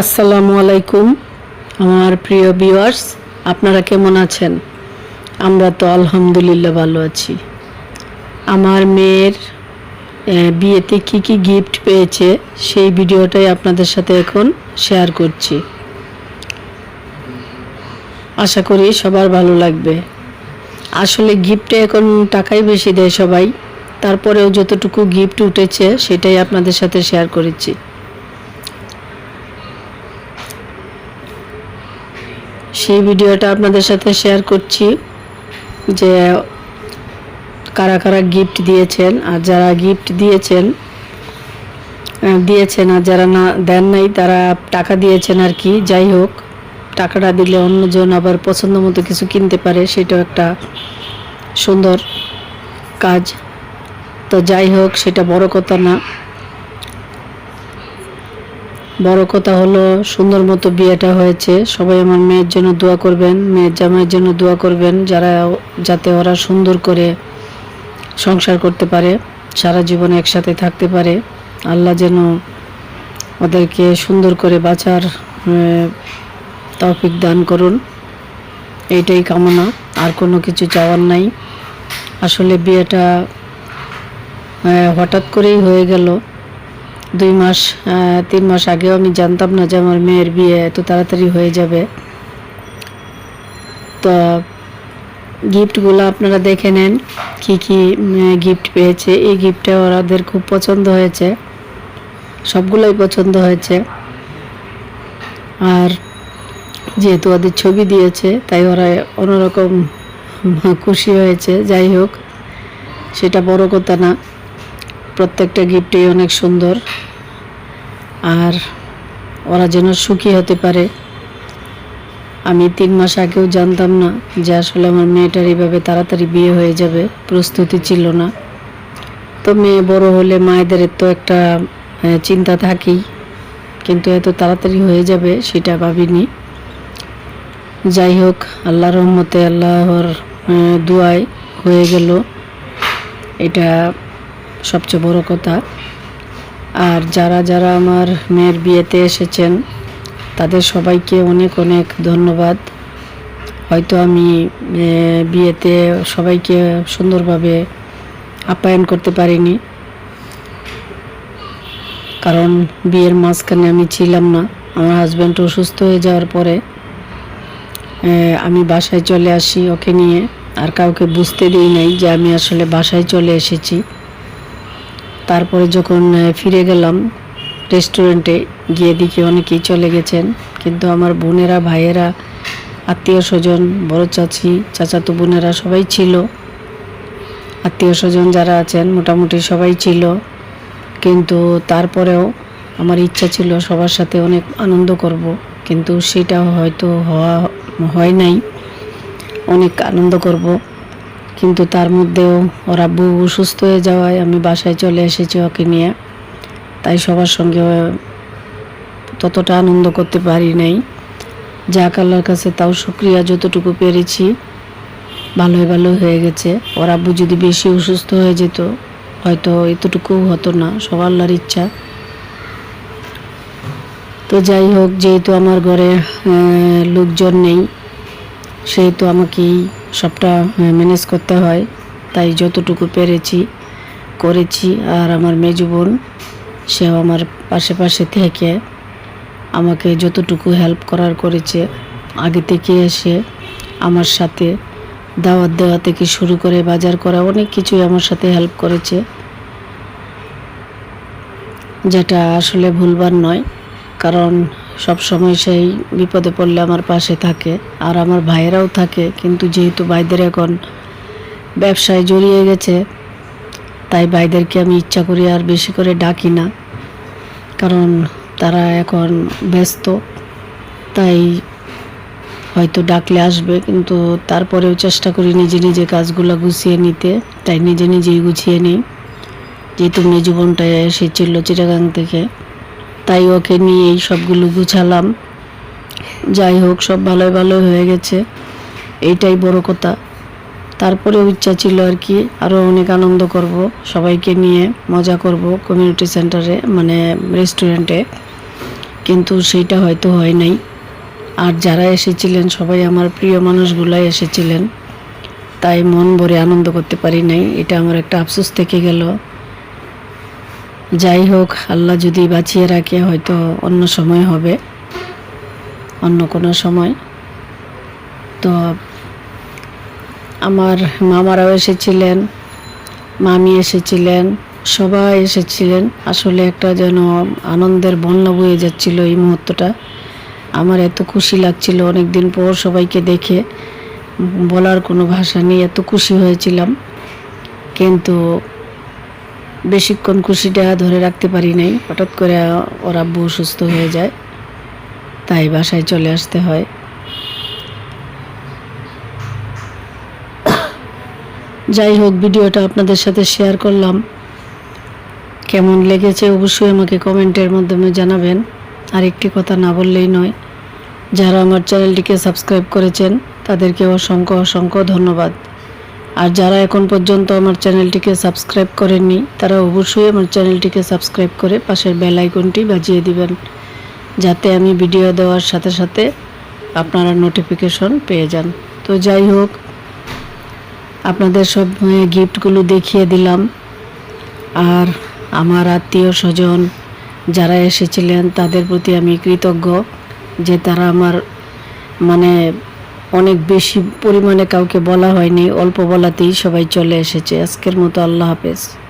আসসালামু আলাইকুম, আমার প্রিয় ভিউয়ার্স, আপনারা কেমন আছেন? আমরা তো আলহামদুলিল্লাহ ভালো আছি। আমার মেয়ের বিয়েতে কি কি গিফট পেয়েছে, সেই ভিডিওটাই আপনাদের সাথে এখন শেয়ার করছি। আশা করি সবার ভালো লাগবে। আসলে গিফটে এখন টাকাই বেশি দেয় সবাই, তারপরেও যতটুকু গিফট উঠেছে, সেটাই আপনাদের সাথে শেয়ার করেছি। সেই ভিডিওটা আপনাদের সাথে শেয়ার করছি যে কারা কারা গিফট দিয়েছেন আর যারা গিফট দিয়েছেন দিয়েছেন আর যারা না, দেন নাই, তারা টাকা দিয়েছেন আর কি। যাই হোক, টাকাটা দিলে অন্যজন আবার পছন্দ মতো কিছু কিনতে পারে, সেটাও একটা সুন্দর কাজ। তো যাই হোক, সেটা বড় কথা না। বড় কথা হলো, সুন্দর মতো বিয়েটা হয়েছে। সবাই আমার মেয়ের জন্য দোয়া করবেন, মেয়ের জামাইয়ের জন্য দোয়া করবেন, যারা যাতে ওরা সুন্দর করে সংসার করতে পারে, সারা জীবন একসাথে থাকতে পারে। আল্লাহ যেন ওদেরকে সুন্দর করে বাঁচার তৌফিক দান করুন। এইটাই কামনা, আর কোনো কিছু চাওয়ার নাই। আসলে বিয়েটা হঠাৎ করেই হয়ে গেল। দুই মাস তিন মাস আগেও আমি জানতাম না যে আমার মেয়ের বিয়ে এত তাড়াতাড়ি হয়ে যাবে। তো গিফটগুলো আপনারা দেখে নেন, কি কি গিফট পেয়েছে। এই গিফটটা ওরাদের খুব পছন্দ হয়েছে। সবগুলোই পছন্দ হয়েছে। আর যেহেতু ওদের ছবি দিয়েছে, তাই ওরা অন্যরকম খুশি হয়েছে। যাই হোক, সেটা বড় কথা না। প্রত্যেকটা গিফটই অনেক সুন্দর। আর ওরা যেন সুখী হতে পারে। আমি তিন মাস আগেও জানতাম না যে আসলে আমার মেয়েটার এইভাবে তাড়াতাড়ি বিয়ে হয়ে যাবে, প্রস্তুতি ছিল না। তো মেয়ে বড় হলে মায়েদের তো একটা চিন্তা থাকেই। কিন্তু এত তাড়াতাড়ি হয়ে যাবে সেটা ভাবিনি। যাই হোক আল্লাহর রহমতে আল্লাহর দুয়ায় হয়ে গেল। এটা সবচেয়ে বড় কথা। আর যারা যারা আমার মেয়ের বিয়েতে এসেছেন, তাদের সবাইকে অনেক অনেক ধন্যবাদ। হয়তো আমি বিয়েতে সবাইকে সুন্দরভাবে আপ্যায়ন করতে পারিনি। কারণ বিয়ের মাঝখানে আমি ছিলাম না। আমার হাজব্যান্ড অসুস্থ হয়ে যাওয়ার পরে আমি বাসায় চলে আসি ওকে নিয়ে। আর কাউকে বুঝতে দিই নাই যে আমি আসলে বাসায় চলে এসেছি। তারপরে যখন ফিরে গেলাম রেস্টুরেন্টে গিয়ে দেখি অনেকেই চলে গেছেন। কিন্তু আমার বোনেরা, ভাইয়েরা আত্মীয় স্বজন বড় চাচি, চাচাতো বোনেরা সবাই ছিল। আত্মীয় স্বজন যারা আছেন, মোটামুটি সবাই ছিল। কিন্তু তারপরেও আমার ইচ্ছা ছিল সবার সাথে অনেক আনন্দ করব। কিন্তু সেটা হয়তো হওয়া, হয় নাই। অনেক আনন্দ করব। কিন্তু তার মধ্যেও ওর আব্বু অসুস্থ হয়ে যাওয়ায় আমি বাসায় চলে এসেছি ওকে নিয়ে। তাই সবার সঙ্গে ততটা আনন্দ করতে পারি নাই। যাক, আল্লাহর কাছে তাও শুক্রিয়া যতটুকু পেরেছি। ভালোই ভালো হয়ে গেছে। ওর আব্বু যদি বেশি অসুস্থ হয়ে যেত, হয়তো এতটুকু হতো না। সব আল্লাহর ইচ্ছা। তো যাই হোক, যেহেতু আমার ঘরে লোকজন নেই, সেহেতু আমাকেই সবটা ম্যানেজ করতে হয়। তাই যতটুকু পেরেছি, করেছি। আর আমার মেজু বোন, সেও আমার পাশে পাশে থেকে আমাকে যতটুকু হেল্প করার করেছে, আগে থেকে এসে আমার সাথে দাওয়াত দেওয়া থেকে শুরু করে বাজার করা, অনেক কিছুই আমার সাথে হেল্প করেছে। যেটা আসলে ভুলবার নয়, কারণ সব সময় সেই বিপদে পড়লে আমার পাশে থাকে আর আমার ভাইয়েরাও থাকে। কিন্তু যেহেতু ভাইদের এখন ব্যবসায় জড়িয়ে গেছে, তাই ভাইদেরকে আমি ইচ্ছা করি আর বেশি করে ডাকি না। কারণ তারা এখন ব্যস্ত, তাই হয়তো ডাকলে আসবে, কিন্তু তারপরেও চেষ্টা করি নিজে নিজে কাজগুলো গুছিয়ে নিতে, তাই নিজে নিজেই গুছিয়ে নিই। যেহেতু মেজু বোনটা এসেছিল চিটাগাং থেকে। তাই ওকে নিয়ে এই সবগুলো গুছালাম। যাই হোক, সব ভালোই, ভালো হয়ে গেছে। এইটাই বড় কথা। তারপরেও ইচ্ছা ছিল আর কি আরও অনেক আনন্দ করব, সবাইকে নিয়ে মজা করব কমিউনিটি সেন্টারে মানে রেস্টুরেন্টে কিন্তু সেইটা হয়তো হয় নাই। আর যারা এসেছিলেন, সবাই আমার প্রিয় মানুষগুলাই এসেছিলেন। তাই মন ভরে আনন্দ করতে পারি নাই। এটা আমার একটা আফসোস থেকে গেল। যাই হোক আল্লাহ যদি বাঁচিয়ে রাখে, হয়তো অন্য সময় হবে, অন্য কোনো সময়। তো আমার মামারাও এসেছিলেন, মামি এসেছিলেন, সবাই এসেছিলেন। আসলে একটা যেন আনন্দের বন্যা বয়ে যাচ্ছিল এই মুহূর্তটা। আমার এত খুশি লাগছিল অনেক দিন পর সবাইকে দেখে। বলার কোনো ভাষা নেই, এত খুশি হয়েছিলাম। কিন্তু বেশিক্ষণ খুশিটা ধরে রাখতে পারি নাই। হঠাৎ করে ওর আব্বু অসুস্থ হয়ে যায়, তাই বাসায় চলে আসতে হয়। যাই হোক, ভিডিওটা আপনাদের সাথে শেয়ার করলাম। কেমন লেগেছে অবশ্যই আমাকে কমেন্টের মাধ্যমে জানাবেন। আর একটি কথা না বললেই নয়, যারা আমার চ্যানেলটিকে সাবস্ক্রাইব করেছেন, তাদেরকে অসংখ্য অসংখ্য ধন্যবাদ। আর যারা এখন পর্যন্ত আমার চ্যানেলটিকে সাবস্ক্রাইব করেননি, তারা অবশ্যই আমার চ্যানেলটিকে সাবস্ক্রাইব করে পাশের বেল আইকনটি বাজিয়ে দিবেন, যাতে আমি ভিডিও দেওয়ার সাথে সাথে আপনারা নোটিফিকেশন পেয়ে যান। তো যাই হোক, আপনাদের সব গিফটগুলো দেখিয়ে দিলাম। আর আমার আত্মীয় স্বজন যারা এসেছিলেন, তাদের প্রতি আমি কৃতজ্ঞ যে তারা আমার মানে অনেক বেশি পরিমাণে কাউকে বলা হয়নি, অল্প বলাতেই সবাই চলে এসেছে। আজকের মতো আল্লাহ হাফেজ।